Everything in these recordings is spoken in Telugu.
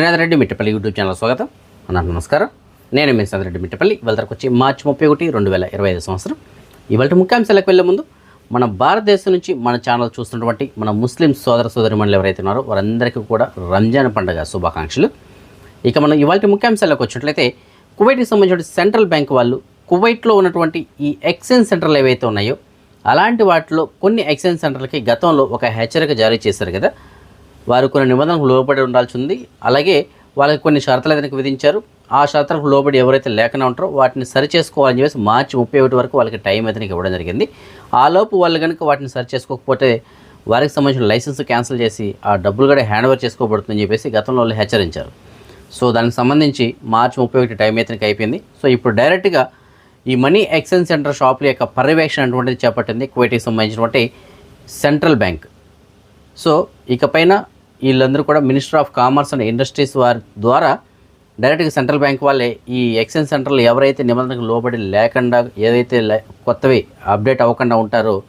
శ్రీనాథ్ రెడ్డి మిట్టపల్లి యూట్యూబ్ ఛానల్ స్వాగతం. అన్న నమస్కారం. నేను మీ శ్రీనాథ్ రెడ్డి మిట్టపల్లి. ఇవాళకు వచ్చి మార్చి ముప్పై ఒకటి రెండు వేల ఇరవై ఐదు సంవత్సరం. ఇవాళ ముఖ్యాంశాలకు వెళ్ళే ముందు మన భారతదేశం నుంచి మన ఛానల్ చూస్తున్నటువంటి మన ముస్లిం సోదర సోదరిమణులు ఎవరైతే ఉన్నారో వారందరికీ కూడా రంజాన్ పండుగ శుభాకాంక్షలు. ఇక మనం ఇవాళ ముఖ్యాంశాలకు వచ్చినట్లయితే కువైట్కి సంబంధించిన సెంట్రల్ బ్యాంక్ వాళ్ళు కువైట్లో ఉన్నటువంటి ఈ ఎక్స్చేంజ్ సెంటర్లు ఏవైతే ఉన్నాయో అలాంటి వాటిలో కొన్ని ఎక్స్చేంజ్ సెంటర్లకి గతంలో ఒక హెచ్చరిక జారీ చేశారు కదా. వారు కొన్ని నిబంధనలకు లోబడి ఉండాల్సి ఉంది. అలాగే వాళ్ళకి కొన్ని షరతులు అయితే విధించారు ఆ షరతులకు లోబడి ఎవరైతే లేకుండా ఉంటారో వాటిని సరి చేసుకోవాలని చెప్పేసి మార్చి ముప్పై ఒకటి వరకు వాళ్ళకి టైం అయితే ఇవ్వడం జరిగింది. ఆ లోపు వాళ్ళు కనుక వాటిని సరి చేసుకోకపోతే వారికి సంబంధించిన లైసెన్స్ క్యాన్సిల్ చేసి ఆ డబ్బులు కూడా హ్యాండ్ ఓవర్ చేసుకోబడుతుందని చెప్పేసి గతంలో వాళ్ళు హెచ్చరించారు. సో దానికి సంబంధించి మార్చి ముప్పై ఒకటి టైం అయితే అయిపోయింది. సో ఇప్పుడు డైరెక్ట్గా ఈ మనీ ఎక్స్చేంజ్ సెంటర్ షాపుల యొక్క పర్యవేక్షణ అటువంటిది చేపట్టింది. కువైట్కి సంబంధించినటువంటి సెంట్రల్ బ్యాంక్. సో ఇకపైన వీళ్ళందరూ కూడా minister of commerce and industries వారి ద్వారా డైరెక్ట్గా సెంట్రల్ బ్యాంక్ వాళ్ళే ఈ ఎక్స్చేంజ్ సెంటర్లు ఎవరైతే నిబంధనకు లోబడి లేకుండా ఏదైతే లే- కొత్తవి అప్డేట్ అవ్వకుండా ఉంటారో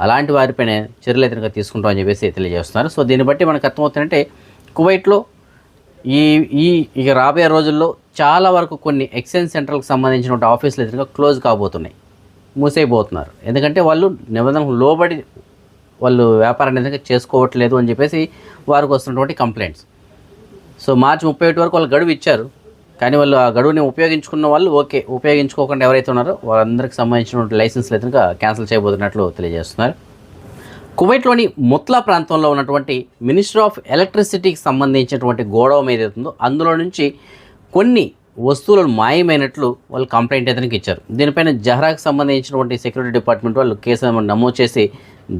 అలాంటి వారిపైన చర్యలు అయితే తీసుకుంటామని చెప్పేసి తెలియజేస్తున్నారు. సో దీన్ని బట్టి మనకు అర్థమవుతుందంటే కువైట్లో ఈ ఈ ఇక రాబోయే రోజుల్లో చాలా వరకు కొన్ని ఎక్స్చేంజ్ సెంటర్లకు సంబంధించిన ఆఫీసులు అయితే క్లోజ్ కాబోతున్నాయి. మూసేయబోతున్నారు. ఎందుకంటే వాళ్ళు నిబంధనకు లోబడి వాళ్ళు వ్యాపారాన్ని ఎందుకు చేసుకోవట్లేదు అని చెప్పేసి వారికి వస్తున్నటువంటి కంప్లైంట్స్ సో మార్చి ముప్పై ఒకటి వరకు వాళ్ళు గడువు ఇచ్చారు. కానీ వాళ్ళు ఆ గడువుని ఉపయోగించుకున్న వాళ్ళు ఓకే. ఉపయోగించుకోకుండా ఎవరైతే ఉన్నారో వాళ్ళందరికీ సంబంధించినటువంటి లైసెన్స్లు అయితే క్యాన్సిల్ చేయబోతున్నట్లు తెలియజేస్తున్నారు. కువైట్లోని ముత్లా ప్రాంతంలో ఉన్నటువంటి మినిస్టర్ ఆఫ్ ఎలక్ట్రిసిటీకి సంబంధించినటువంటి గోడౌన్ ఏదైతుందో ఉందో అందులో నుంచి కొన్ని వస్తువులను మాయమైనట్లు వాళ్ళు కంప్లైంట్ అయితే ఇచ్చారు. దీనిపైన జహ్రాకు సంబంధించినటువంటి సెక్యూరిటీ డిపార్ట్మెంట్ వాళ్ళు కేసు నమోదు చేసి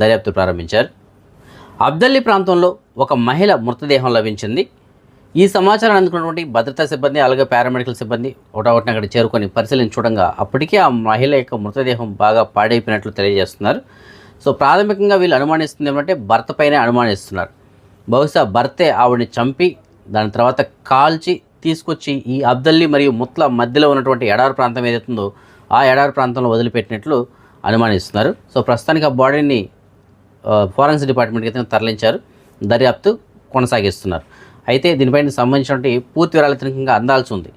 దర్యాప్తు ప్రారంభించారు. అబ్దల్లి ప్రాంతంలో ఒక మహిళ మృతదేహం లభించింది. ఈ సమాచారాన్ని అందుకున్నటువంటి భద్రతా సిబ్బంది అలాగే పారామెడికల్ సిబ్బంది ఒకటొకటిని అక్కడ చేరుకొని పరిశీలించి చూడంగా అప్పటికే ఆ మహిళ యొక్క మృతదేహం బాగా పాడైపోయినట్లు తెలియజేస్తున్నారు. సో ప్రాథమికంగా వీళ్ళు అనుమానిస్తుంది ఏమంటే భర్తపైనే అనుమానిస్తున్నారు. బహుశా భర్తే ఆవిడని చంపి దాని తర్వాత కాల్చి తీసుకొచ్చి ఈ అబ్దల్లి మరియు ముత్ల మధ్యలో ఉన్నటువంటి ఎడారి ప్రాంతం ఏదైతుందో ఆ ఎడారి ప్రాంతంలో వదిలిపెట్టినట్లు అనుమానిస్తున్నారు. సో ప్రస్తుతానికి ఆ బాడీని ఫారెన్స్ డిపార్ట్మెంట్కి అయితే తరలించారు. దర్యాప్తు కొనసాగిస్తున్నారు. అయితే దీనిపైన సంబంధించినటువంటి పూర్తి వివరాలు ఇంకా అందాల్సి ఉంది.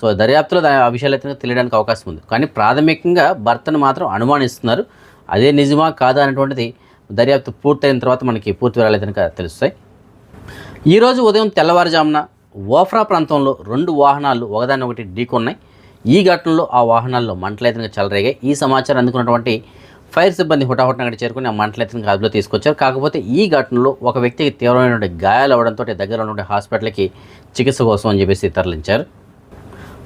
సో దర్యాప్తులో దా- ఆ విషయాలు అయితే తెలియడానికి అవకాశం ఉంది. కానీ ప్రాథమికంగా భర్తను మాత్రం అనుమానిస్తున్నారు. అదే నిజమా కాదా అనేటువంటిది దర్యాప్తు పూర్తయిన తర్వాత మనకి పూర్తి వివరాలు అయితే తెలుస్తాయి. ఈరోజు ఉదయం తెల్లవారుజామున ఓఫ్రా ప్రాంతంలో రెండు వాహనాలు ఒకదాని ఒకటి ఢీకొన్నాయి. ఈ ఘటనలో ఆ వాహనాల్లో మంటలైతనగా చెలరేగాయి. ఈ సమాచారం అందుకున్నటువంటి ఫైర్ సిబ్బంది హుటాహుటిన అక్కడ చేరుకుని ఆ మంటలైతే అదుపులో తీసుకొచ్చారు. కాకపోతే ఈ ఘటనలో ఒక వ్యక్తికి తీవ్రమైనటువంటి గాయాలు అవ్వడంతో దగ్గర ఉన్నటువంటి హాస్పిటల్కి చికిత్స కోసం అని చెప్పేసి తరలించారు.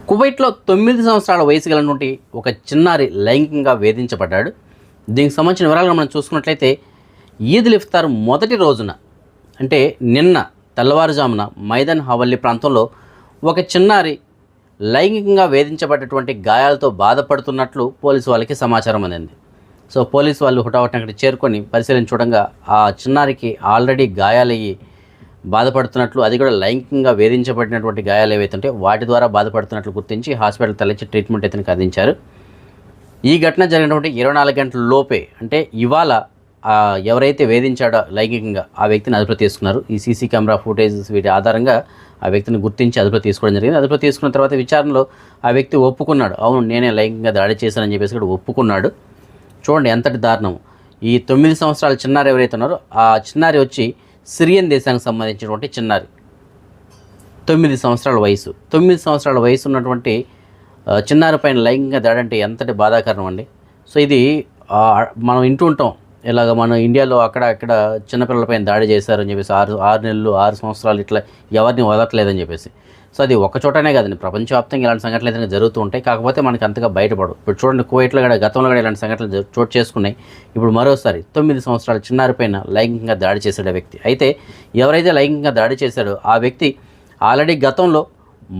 కువైట్లో తొమ్మిది సంవత్సరాల వయసు గలటువంటి ఒక చిన్నారి లైంగికంగా వేధించబడ్డాడు. దీనికి సంబంధించిన వివరాలు మనం చూసుకున్నట్లయితే ఈద్ ఇఫ్తార్ మొదటి రోజున అంటే నిన్న తెల్లవారుజామున మైదాన్ హవల్లి ప్రాంతంలో ఒక చిన్నారి లైంగికంగా వేధించబడ్డటువంటి గాయాలతో బాధపడుతున్నట్లు పోలీసు వాళ్ళకి సమాచారం అందింది. సో పోలీసు వాళ్ళు హుటాహుటిన అక్కడికి చేరుకొని పరిశీలించడంగా చూడంగా ఆ చిన్నారికి ఆల్రెడీ గాయాలయ్యి బాధపడుతున్నట్లు అది కూడా లైంగికంగా వేధించబడినటువంటి గాయాలు ఏవైతుంటే వాటి ద్వారా బాధపడుతున్నట్లు గుర్తించి హాస్పిటల్ తరలించి ట్రీట్మెంట్ అయితే అందించారు. ఈ ఘటన జరిగినటువంటి ఇరవై నాలుగు గంటల లోపే అంటే ఇవాళ ఎవరైతే వేధించాడో లైంగికంగా ఆ వ్యక్తిని అదుపులో తీసుకున్నారు. ఈ సీసీ కెమెరా ఫుటేజెస్ వీటి ఆధారంగా ఆ వ్యక్తిని గుర్తించి అదుపులో తీసుకోవడం జరిగింది. అదుపులో తీసుకున్న తర్వాత విచారణలో ఆ వ్యక్తి ఒప్పుకున్నాడు. అవును నేనే లైంగికంగా దాడి చేశానని చెప్పేసి కూడా ఒప్పుకున్నాడు. చూడండి ఎంతటి దారుణం. ఈ తొమ్మిది సంవత్సరాల చిన్నారి ఎవరైతే ఉన్నారో ఆ చిన్నారి వచ్చి సిరియన్ దేశానికి సంబంధించినటువంటి చిన్నారి. తొమ్మిది సంవత్సరాల వయసు. తొమ్మిది సంవత్సరాల వయసు ఉన్నటువంటి చిన్నారి పైన లైంగిక దాడి అంటే ఎంతటి బాధాకరం అండి? సో ఇది మనం వింటూ ఉంటాం. ఇలాగ మన ఇండియాలో అక్కడ అక్కడ చిన్నపిల్లలపైన దాడి చేశారని చెప్పేసి ఆరు ఆరు నెలలు ఆరు సంవత్సరాలు ఇట్లా ఎవరిని వదలట్లేదని చెప్పేసి. సో అది ఒక చోటనే కాదండి. ప్రపంచవ్యాప్తంగా ఇలాంటి సంఘటనలు అయితే జరుగుతూ ఉంటాయి. కాకపోతే మనకి అంతగా బయటపడు ఇప్పుడు చూడండి కువైట్లో కూడా గతంలో కూడా ఇలాంటి సంఘటనలు చోటు చేసుకున్నాయి. ఇప్పుడు మరోసారి తొమ్మిది సంవత్సరాల చిన్నారిపైన లైంగికంగా దాడి చేశాడు ఆ వ్యక్తి. అయితే ఎవరైతే లైంగికంగా దాడి చేశాడో ఆ వ్యక్తి ఆల్రెడీ గతంలో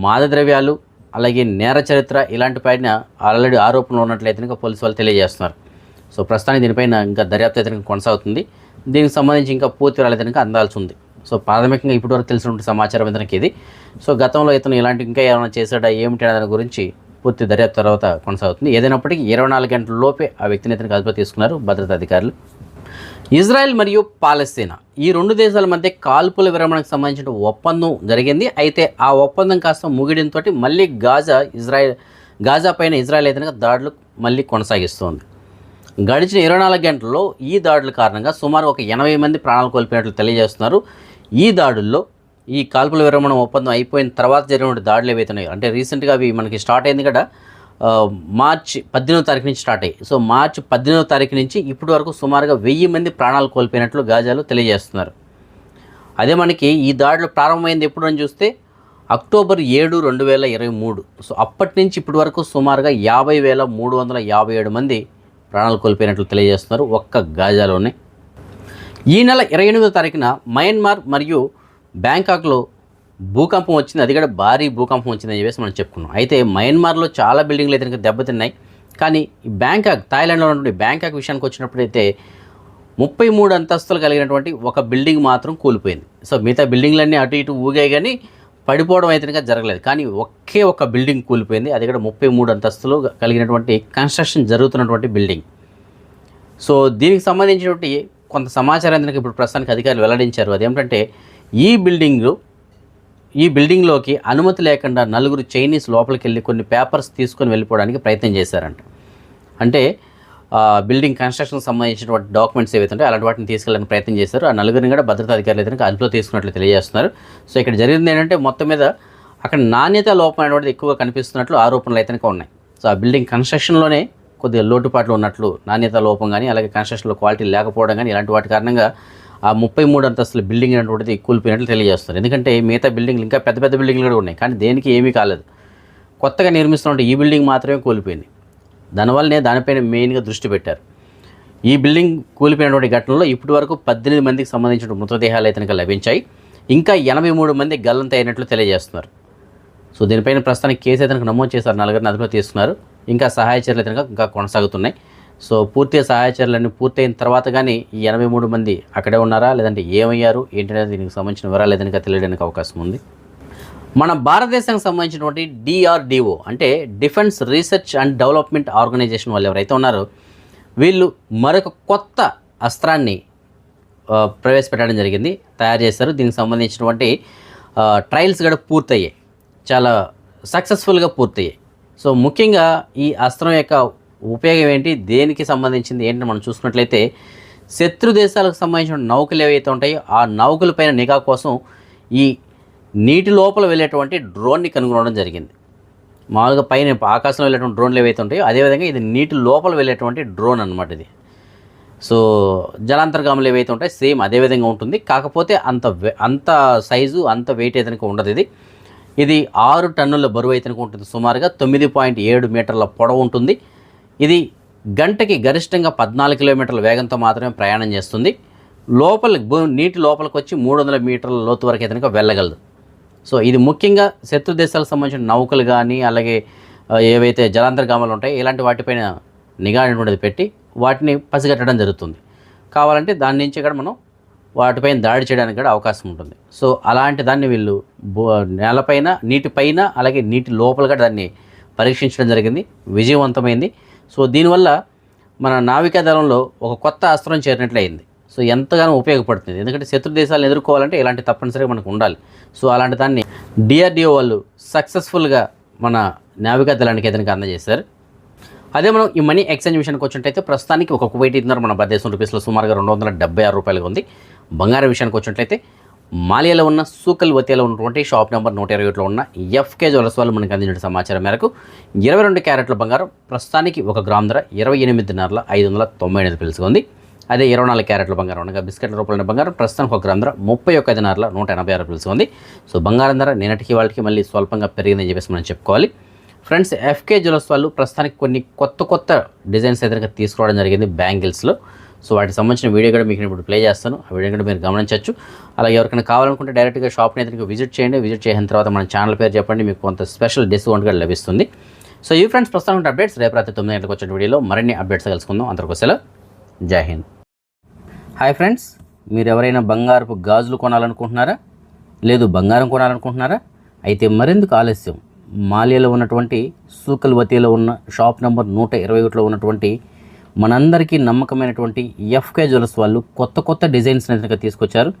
మాదద్రవ్యాలు అలాగే నేర చరిత్ర ఇలాంటి పైన ఆల్రెడీ ఆరోపణలు ఉన్నట్లయితే పోలీసు వాళ్ళు తెలియజేస్తున్నారు. సో ప్రస్తుతానికి దీనిపైన ఇంకా దర్యాప్తు అయితే కొనసాగుతుంది. దీనికి సంబంధించి ఇంకా పూర్తి వివరాలు అయితే అందాల్సి ఉంది. సో ప్రాథమికంగా ఇప్పటివరకు తెలిసినటువంటి సమాచారం ఇతనికి ఇది. సో గతంలో ఇతను ఇలాంటి ఇంకా ఏమైనా చేశాడా ఏమిటి అనే దాని గురించి పూర్తి దర్యాప్తు తర్వాత కొనసాగుతుంది. ఏదైనప్పటికీ ఇరవై నాలుగు గంటల లోపే ఆ వ్యక్తిని ఇతనికి అదుపు తీసుకున్నారు భద్రతా అధికారులు. ఇజ్రాయెల్ మరియు పాలస్తీనా ఈ రెండు దేశాల మధ్య కాల్పుల విరమణకు సంబంధించిన ఒప్పందం జరిగింది. అయితే ఆ ఒప్పందం కాస్త ముగిడంతో మళ్ళీ గాజా ఇజ్రాయెల్ గాజా పైన ఇజ్రాయెల్ అయితే దాడులు మళ్ళీ కొనసాగిస్తోంది. గడిచిన ఇరవై నాలుగు గంటల్లో ఈ దాడుల కారణంగా సుమారు ఒక ఎనభై మంది ప్రాణాలు కోల్పోయినట్లు తెలియజేస్తున్నారు. ఈ దాడుల్లో ఈ కాల్పుల విరమణ ఒప్పందం అయిపోయిన తర్వాత జరిగిన దాడులు ఏవైతే అంటే రీసెంట్గా అవి మనకి స్టార్ట్ అయింది కదా మార్చి పద్దెనిమిది పద్దెనిమిదో తారీఖు నుంచి స్టార్ట్ అయ్యి సో మార్చ్ పద్దెనిమిదో తారీఖు నుంచి ఇప్పటి వరకు సుమారుగా వెయ్యి మంది ప్రాణాలు కోల్పోయినట్లు గాజాలు తెలియజేస్తున్నారు. అదే మనకి ఈ దాడులు ప్రారంభమైంది ఎప్పుడు అని చూస్తే అక్టోబర్ ఏడు రెండు వేల ఇరవై మూడు. సో అప్పటి నుంచి ఇప్పటి వరకు సుమారుగా యాభై వేల మూడు వందల యాభై ఏడు మంది ప్రాణాలు కోల్పోయినట్లు తెలియజేస్తున్నారు ఒక్క గాజాలోనే. ఈ నెల ఇరవై ఎనిమిదో తారీఖున మయన్మార్ మరియు బ్యాంకాక్లో భూకంపం వచ్చింది. అది కూడా భారీ భూకంపం వచ్చిందని చెప్పేసి మనం చెప్పుకున్నాం. అయితే మయన్మార్లో చాలా బిల్డింగ్లు అయితే కనుక దెబ్బతిన్నాయి. కానీ బ్యాంకాక్ థాయిలాండ్లో ఉన్నటువంటి బ్యాంకాక్ విషయానికి వచ్చినప్పుడైతే ముప్పై మూడు అంతస్తులు కలిగినటువంటి ఒక బిల్డింగ్ మాత్రం కూలిపోయింది. సో మిగతా బిల్డింగ్లన్నీ అటు ఇటు ఊగాయి కానీ పడిపోవడం అయితే కనుక జరగలేదు. కానీ ఒకే ఒక బిల్డింగ్ కూలిపోయింది. అది కూడా ముప్పై మూడు అంతస్తులు కలిగినటువంటి కన్స్ట్రక్షన్ జరుగుతున్నటువంటి బిల్డింగ్. సో దీనికి సంబంధించినటువంటి కొంత సమాచారం కనుక ఇప్పుడు ప్రస్తుతానికి అధికారులు వెల్లడించారు. అదేమిటంటే ఈ బిల్డింగ్ ఈ బిల్డింగ్లోకి అనుమతి లేకుండా నలుగురు చైనీస్ లోపలికి వెళ్ళి కొన్ని పేపర్స్ తీసుకొని వెళ్ళిపోవడానికి ప్రయత్నం చేశారంట. అంటే బిల్డింగ్ కన్స్ట్రక్షన్ సంబంధించినటువంటి డాక్యుమెంట్స్ ఏవైతే ఉంటాయో అలాంటి వాటిని తీసుకెళ్ళడానికి ప్రయత్నం చేశారు. ఆ నలుగురిని కూడా భద్రతా అధికారులు అయితే అదుపులో తీసుకున్నట్లు తెలియజేస్తున్నారు. సో ఇక్కడ జరిగింది ఏంటంటే మొత్తం మీద అక్కడ నాణ్యత లోపం అనేటువంటిది ఎక్కువగా కనిపిస్తున్నట్లు ఆరోపణలు అయితే ఉన్నాయి. సో ఆ బిల్డింగ్ కన్స్ట్రక్షన్లోనే కొద్దిగా లోటుపాట్లు ఉన్నట్లు నాణ్యత లోపం కానీ అలాగే కన్స్ట్రక్షన్లో క్వాలిటీ లేకపోవడం కానీ ఇలాంటి వాటి కారణంగా ఆ ముప్పై మూడు అంతస్తుల బిల్డింగ్ అనేటువంటిది కూలిపోయినట్లు తెలియజేస్తున్నారు. ఎందుకంటే మిగతా బిల్డింగ్లు ఇంకా పెద్ద పెద్ద బిల్డింగ్లు కూడా ఉన్నాయి. కానీ దేనికి ఏమీ కాలేదు. కొత్తగా నిర్మిస్తున్న ఈ బిల్డింగ్ మాత్రమే కూలిపోయింది. దానివల్లనే దానిపైన మెయిన్గా దృష్టి పెట్టారు. ఈ బిల్డింగ్ కూలిపోయినటువంటి ఘటనలో ఇప్పటి వరకు పద్దెనిమిది మందికి సంబంధించిన మృతదేహాలు అయితే లభించాయి. ఇంకా ఎనభై మూడు మంది గల్లంత అయినట్లు తెలియజేస్తున్నారు. సో దీనిపైన ప్రస్తుతానికి కేసు అయితే నమోదు చేశారు. నలుగురిని అదుపులో తీసుకున్నారు. ఇంకా సహాయ చర్యలు అయితే ఇంకా కొనసాగుతున్నాయి. సో పూర్తిగా సహాయ చర్యలన్నీ పూర్తయిన తర్వాత కానీ ఈ ఎనభై మూడు మంది అక్కడే ఉన్నారా? లేదంటే ఏమయ్యారు? ఏంటనేది దీనికి సంబంధించిన వివరాలు ఏదైనా తెలియడానికి అవకాశం ఉంది. మన భారతదేశానికి సంబంధించినటువంటి డిఆర్డిఓ అంటే defence research and development organisation వాళ్ళు ఎవరైతే ఉన్నారో వీళ్ళు మరొక కొత్త అస్త్రాన్ని ప్రవేశపెట్టడం జరిగింది. తయారు చేశారు. దీనికి సంబంధించినటువంటి ట్రయల్స్ కూడా పూర్తయ్యాయి. చాలా సక్సెస్ఫుల్గా పూర్తయ్యాయి. సో ముఖ్యంగా ఈ అస్త్రం యొక్క ఉపయోగం ఏంటి? దేనికి సంబంధించింది? ఏంటి? మనం చూసుకున్నట్లయితే శత్రు దేశాలకు సంబంధించిన నౌకలు ఏవైతే ఉంటాయో ఆ నౌకలపైన నిఘా కోసం ఈ నీటి లోపల వెళ్ళేటువంటి డ్రోన్ని కనుగొనడం జరిగింది. మామూలుగా పైన ఆకాశంలో వెళ్ళేటువంటి డ్రోన్లు ఏవైతే ఉంటాయో అదేవిధంగా ఇది నీటి లోపల వెళ్ళేటువంటి డ్రోన్ అనమాట ఇది. సో జలాంతర్గాములు ఏవైతే ఉంటాయో సేమ్ అదే విధంగా ఉంటుంది. కాకపోతే అంత అంత సైజు అంత వెయిట్ అయితే ఉండదు ఇది. ఇది ఆరు టన్నుల బరువు అయితే ఉంటుంది. సుమారుగా తొమ్మిది పాయింట్ ఏడు మీటర్ల పొడవు ఉంటుంది. ఇది గంటకి గరిష్టంగా పద్నాలుగు కిలోమీటర్ల వేగంతో మాత్రమే ప్రయాణం చేస్తుంది. లోపల నీటి లోపలికి వచ్చి మూడు వందల మీటర్ల లోతు వరకు అయితే వెళ్ళగలదు. సో ఇది ముఖ్యంగా శత్రు దేశాలకు సంబంధించిన నౌకలు కానీ అలాగే ఏవైతే జలాంతర్గామాలు ఉంటాయో ఇలాంటి వాటిపైన నిఘా అనేటువంటిది పెట్టి వాటిని పసిగట్టడం జరుగుతుంది. కావాలంటే దాని నుంచి కూడా మనం వాటిపైన దాడి చేయడానికి కూడా అవకాశం ఉంటుంది. సో అలాంటి దాన్ని వీళ్ళు బో నేలపైన నీటిపైన అలాగే నీటి లోపల కూడా దాన్ని పరీక్షించడం జరిగింది. విజయవంతమైంది. సో దీనివల్ల మన నావికా దళంలో ఒక కొత్త అస్త్రం చేరినట్లు అయింది సో ఎంతగానో ఉపయోగపడుతుంది. ఎందుకంటే శత్రు దేశాలను ఎదుర్కోవాలంటే ఇలాంటి తప్పనిసరిగా మనకు ఉండాలి. సో అలాంటి దాన్ని డిఆర్డిఓ వాళ్ళు సక్సెస్ఫుల్గా మన నావికా దళానికి ఏదైనా అందజేశారు అదే మనం ఈ మనీ ఎక్స్చేంజ్ విషయానికి వచ్చినట్టయితే ప్రస్తుతానికి ఒక కువైట్ మన భారతదేశం రూపీస్లో సుమారుగా రెండు వందల డెబ్బై ఆరు రూపాయలుగా ఉంది. బంగారం విషయానికి వచ్చినట్లయితే మాలియాలో ఉన్న సూకల్ వతియాలో ఉన్నటువంటి షాప్ నెంబర్ నూట ఇరవై ఒకటిలో ఉన్న ఎఫ్కే జ్యువెలర్స్ వాళ్ళు మనకు అందించిన సమాచారం మేరకు ఇరవై రెండు క్యారెట్ల బంగారం ప్రస్తుతానికి ఒక గ్రామ్ ధర ఇరవై ఎనిమిదిన్నరల ఐదు వందల తొంభై ఎనిమిది పిలుసుగా అదే ఇరవై నాలుగు క్యారెట్ల బంగారం ఉండగా బిస్కెట్ల రూపాయల బంగారం. ప్రస్తుతానికి ఒక గ్రామ్ ధర ముప్పై ఒక్క దినారుల నూట ఎనభై ఆరు రూపాయలు ఉంది. సో బంగారం ధర నిన్నటికి వాళ్ళకి మళ్ళీ స్వల్పంగా పెరిగిందని చెప్పేసి మనం చెప్పుకోవాలి. ఫ్రెండ్స్ ఎఫ్కే జ్యువెల్స్ వాళ్ళు ప్రస్తుతానికి కొన్ని కొత్త కొత్త డిజైన్స్ ఎదురుగా తీసుకురావడం జరిగింది బ్యాంగిల్స్లో. సో వాటికి సంబంధించిన వీడియో కూడా మీకు ఇప్పుడు ప్లే చేస్తాను. ఆ వీడియో కూడా మీరు గమనించవచ్చు. అలాగే ఎవరికైనా కావాలనుకుంటే డైరెక్ట్గా షాప్ని ఎదురుగా విజిట్ చేయండి. విజిట్ చేసిన తర్వాత మన ఛానల్ పేరు చెప్పండి. మీకు కొంత స్పెషల్ డిస్కౌంట్ కూడా లభిస్తుంది. సో ఈ ఫ్రెండ్స్ ప్రస్తుతం అప్డేట్స్ రేపు రాత్రి తొమ్మిది గంటలకు వచ్చిన వీడియోలో మరిన్ని అప్డేట్స్ కలుసుకుందాం అందరికీ జై హింద్. హాయ్ ఫ్రెండ్స్ మీరు ఎవరైనా బంగారపు గాజులు కొనాలనుకుంటున్నారా? లేదు బంగారం కొనాలనుకుంటున్నారా? అయితే మరెందుకు ఆలస్యం? మాలియాలో ఉన్నటువంటి సూకల్వతిలో ఉన్న షాప్ నెంబర్ నూట ఇరవై ఒకటిలో ఉన్నటువంటి మనందరికీ నమ్మకమైనటువంటి ఎఫ్కే జ్యువెలర్స్ వాళ్ళు కొత్త కొత్త డిజైన్స్ అయితే తీసుకొచ్చారు.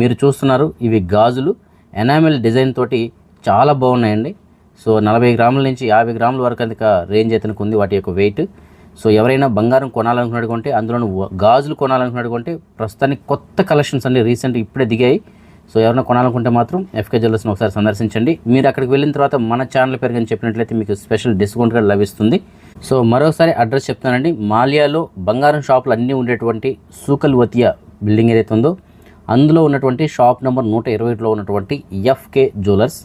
మీరు చూస్తున్నారు ఇవి గాజులు. ఎనామిల్ డిజైన్ తోటి చాలా బాగున్నాయండి. సో నలభై గ్రాముల నుంచి యాభై గ్రాముల వరకు అందుక రేంజ్ అయితే ఉంది వాటి యొక్క వెయిట్. సో ఎవరైనా బంగారం కొనాలనుకున్నట్టుకుంటే అందులోనూ గాజులు కొనాలనుకున్నట్టుకుంటే ప్రస్తుతానికి కొత్త కలెక్షన్స్ అన్ని రీసెంట్ ఇప్పుడే దిగాయి. సో ఎవరైనా కొనాలనుకుంటే మాత్రం ఎఫ్కే జ్యువెలర్స్ని ఒకసారి సందర్శించండి. మీరు అక్కడికి వెళ్ళిన తర్వాత మన ఛానల్ పేరు కానీ చెప్పినట్లయితే మీకు స్పెషల్ డిస్కౌంట్ కూడా లభిస్తుంది. సో మరోసారి అడ్రస్ చెప్తానండి మాలియాలో బంగారం షాపులు అన్నీ ఉండేటువంటి సూకల్వతియా బిల్డింగ్ ఏదైతే ఉందో అందులో ఉన్నటువంటి షాప్ నెంబర్ నూట ఇరవై ఉన్నటువంటి ఎఫ్కే జ్యువెలర్స్